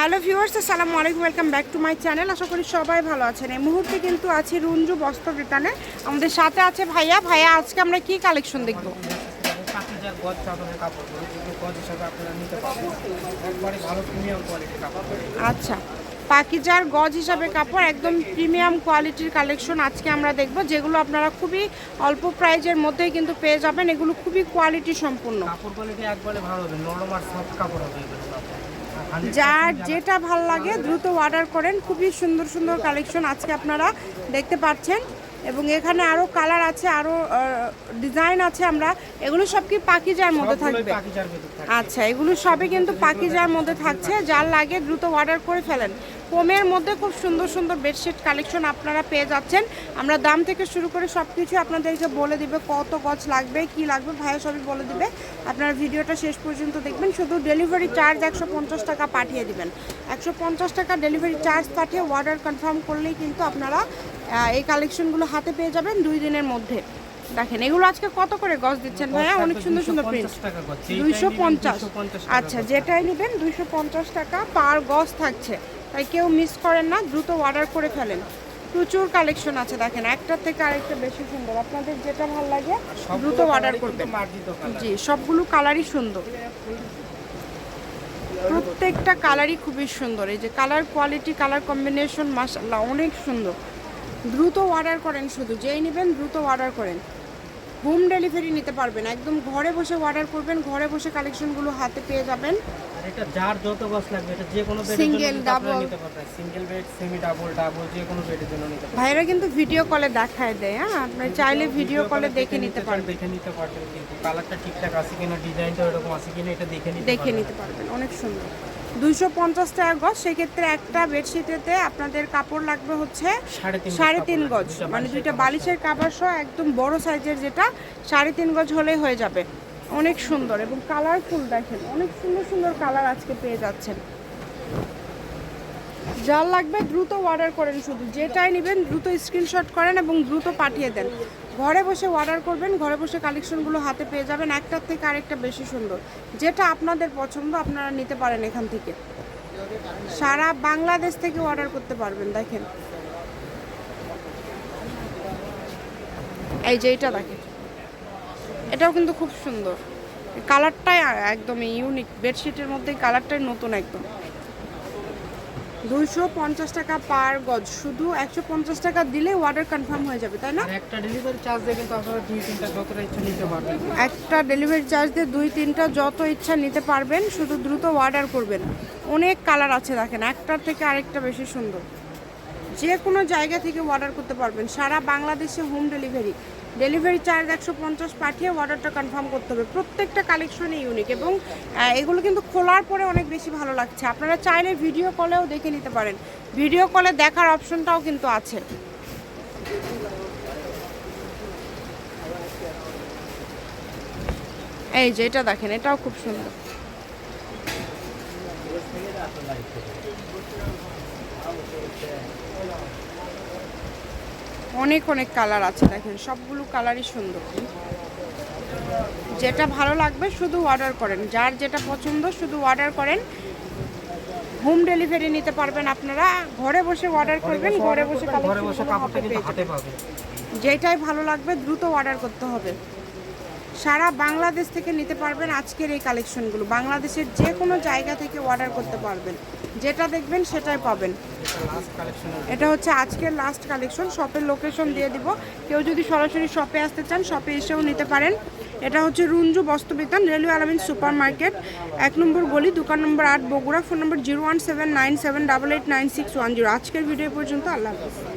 Hello viewers আসসালামু আলাইকুম welcome back to my channel. আশা করি সবাই ভালো আছেন। এই মুহূর্তে কিন্তু আছি রুঞ্জু বস্ত্র বিতানে আমাদের সাথে আছে ভাইয়া। ভাইয়া আজকে আমরা কি কালেকশন দেখব? আচ্ছা পাকিজার গজ হিসাবে কাপড় একদম প্রিমিয়াম কোয়ালিটির কালেকশন আজকে আমরা দেখব যেগুলো আপনারা খুবই অল্প প্রাইজের মধ্যেই কিন্তু পেয়ে যাবেন। এগুলো খুবই কোয়ালিটি সম্পূর্ণ। কাপড় কোয়ালিটি একবারে ভালো হবে। নরম আর সফট কাপড় হবে যার যেটা ভালো লাগে দ্রুত অর্ডার করেন। খুবই সুন্দর সুন্দর কালেকশন আজকে আপনারা দেখতে পাচ্ছেন। এবং এখানে আরও কালার আছে আরও ডিজাইন আছে আমরা। এগুলো সব কি পাকিজার মধ্যে থাকবে? আচ্ছা এগুলো সবই কিন্তু পাকিজার মধ্যে থাকছে। যার লাগে দ্রুত অর্ডার করে ফেলেন। কমের মধ্যে খুব সুন্দর সুন্দর বেডশিট কালেকশন আপনারা পেয়ে যাচ্ছেন। আমরা দাম থেকে শুরু করে সব কিছু আপনাদেরকে বলে দিবে কত গজ লাগবে, কি লাগবে ভাইয়া সবই বলে দিবে। আপনারা ভিডিওটা শেষ পর্যন্ত দেখবেন, শুধু ডেলিভারি চার্জ একশো পঞ্চাশ টাকা পাঠিয়ে দিবেন। একশো পঞ্চাশ টাকা ডেলিভারি চার্জ পাঠিয়ে অর্ডার কনফার্ম করলেই কিন্তু আপনারা এই কালেকশনগুলো হাতে পেয়ে যাবেন দুই দিনের মধ্যে। দেখেন এগুলো আজকে কত করে গজ দিচ্ছেন ভাইয়া? অনেক সুন্দর সুন্দর প্রিন্ট 250 টাকা গজ যেইটাই দুইশো পঞ্চাশ। আচ্ছা যেটাই নেবেন দুইশো পঞ্চাশ টাকা পার গজ থাকছে। তাই কেউ মিস করেন না দ্রুত অর্ডার করে ফেলেন। প্রচুর কালেকশন আছে দেখেন একটার থেকে আরেকটা বেশি সুন্দর। আপনাদের যেটা ভালো লাগে দ্রুত অর্ডার করবেন। জি সবগুলো কালারই সুন্দর। প্রত্যেকটা কালারই খুবই সুন্দর। এই যে কালার কোয়ালিটি কালার কম্বিনেশন মাসাল্লাহ অনেক সুন্দর। দ্রুত অর্ডার করেন শুধু। যেই নেবেন দ্রুত অর্ডার করেন। হোম ডেলিভারি নিতে পারবেন। একদম ঘরে বসে অর্ডার করবেন ঘরে বসে কালেকশনগুলো হাতে পেয়ে যাবেন। এটা যার যত গজ লাগবে এটা যে কোনো বেডের আপনারা double। নিতে পারবেন। Single bed semi double double যে কোনো বেডের জন্য নিতে পারবেন। ভাইরা কিন্তু ভিডিও কলে দেখায় দেয় হ্যাঁ? আপনি চাইলে ভিডিও কলে দেখে নিতে পারবেন। দেখে নিতে পারবেন কিন্তু। কালারটা ঠিকঠাক আছে কিনা ডিজাইনটা এরকম আছে কিনা এটা দেখে নিতে দেখে নিতে পারবেন অনেক সুন্দর। দুইশো পঞ্চাশ টাকা গজ সেক্ষেত্রে একটা বেডশিটেতে আপনাদের কাপড় লাগবে হচ্ছে সাড়ে তিন গজ লাগবে, দুইটা মানে বালিশের কাপড়। সহ একদম বড় সাইজের যেটা সাড়ে তিন গজ হলেই হয়ে যাবে অনেক সুন্দর এবং কালারফুল দেখেন অনেক সুন্দর সুন্দর কালার আজকে পেয়ে যাচ্ছেন যার লাগবে দ্রুত অর্ডার করেন শুধু। যেটাই নেবেন দ্রুত স্ক্রিনশট করেন এবং দ্রুত পাঠিয়ে দেন। ঘরে বসে অর্ডার করবেন, ঘরে বসে কালেকশনগুলো হাতে পেয়ে যাবেন। একটার থেকে আরেকটা বেশি সুন্দর। যেটা আপনাদের পছন্দ, আপনারা নিতে পারেন এখান থেকে। সারা বাংলাদেশ থেকে অর্ডার করতে পারবেন, দেখেন। এই যে এটা দেখেন। এটাও কিন্তু খুব সুন্দর। কালারটাই একদম ইউনিক বেডশিটের মধ্যে কালারটাই নতুন একদম। দুইশো পঞ্চাশ টাকা পার গজ। শুধু একশো পঞ্চাশ টাকা দিলে অর্ডার কনফার্ম হয়ে যাবে তাই না? একটা ডেলিভারি চার্জ দিয়ে কিন্তু আপনারা দুই তিনটা যত ইচ্ছা নিতে পারবেন। একটা ডেলিভারি চার্জ দিয়ে দুই তিনটা যত ইচ্ছা নিতে পারবেন শুধু দ্রুত অর্ডার করবেন। অনেক কালার আছে দেখেন একটার থেকে আরেকটা বেশি সুন্দর। যে কোনো জায়গা থেকে অর্ডার করতে পারবেন। সারা বাংলাদেশে হোম ডেলিভারি ডেলিভারি চার্জ একশো পঞ্চাশ পাঠিয়ে অর্ডারটা কনফার্ম করতে হবে। প্রত্যেকটা কালেকশনই ইউনিক এবং এগুলো কিন্তু খোলার পরে অনেক বেশি ভালো লাগছে। আপনারা চাইলে ভিডিও কলেও দেখে নিতে পারেন। ভিডিও কলে দেখার অপশনটাও কিন্তু আছে। এই যে এটা দেখেন, এটাও খুব সুন্দর। অনেক অনেক কালার আছে দেখেন সবগুলো কালারই সুন্দর। যেটা ভালো লাগবে শুধু অর্ডার করেন। যার যেটা পছন্দ শুধু অর্ডার করেন। হোম ডেলিভারি নিতে পারবেন আপনারা। ঘরে বসে অর্ডার করবেন ঘরে বসে। যেটাই ভালো লাগবে দ্রুত অর্ডার করতে হবে। সারা বাংলাদেশ থেকে নিতে পারবেন আজকের এই কালেকশনগুলো বাংলাদেশের যে কোনো জায়গা থেকে অর্ডার করতে পারবেন। যেটা দেখবেন সেটাই পাবেন। এটা হচ্ছে আজকের লাস্ট কালেকশন শপের লোকেশন দিয়ে দিব। কেউ যদি সরাসরি শপে আসতে চান শপে এসেও নিতে পারেন। এটা হচ্ছে Runju Bastrabitan, railway Alamin super market এক নম্বর গলি, দোকান নম্বর আট, Bogura, phone number zero one seven nine seven double eight nine six one zero আজকের ভিডিও পর্যন্ত আল্লাহ হাফিজ।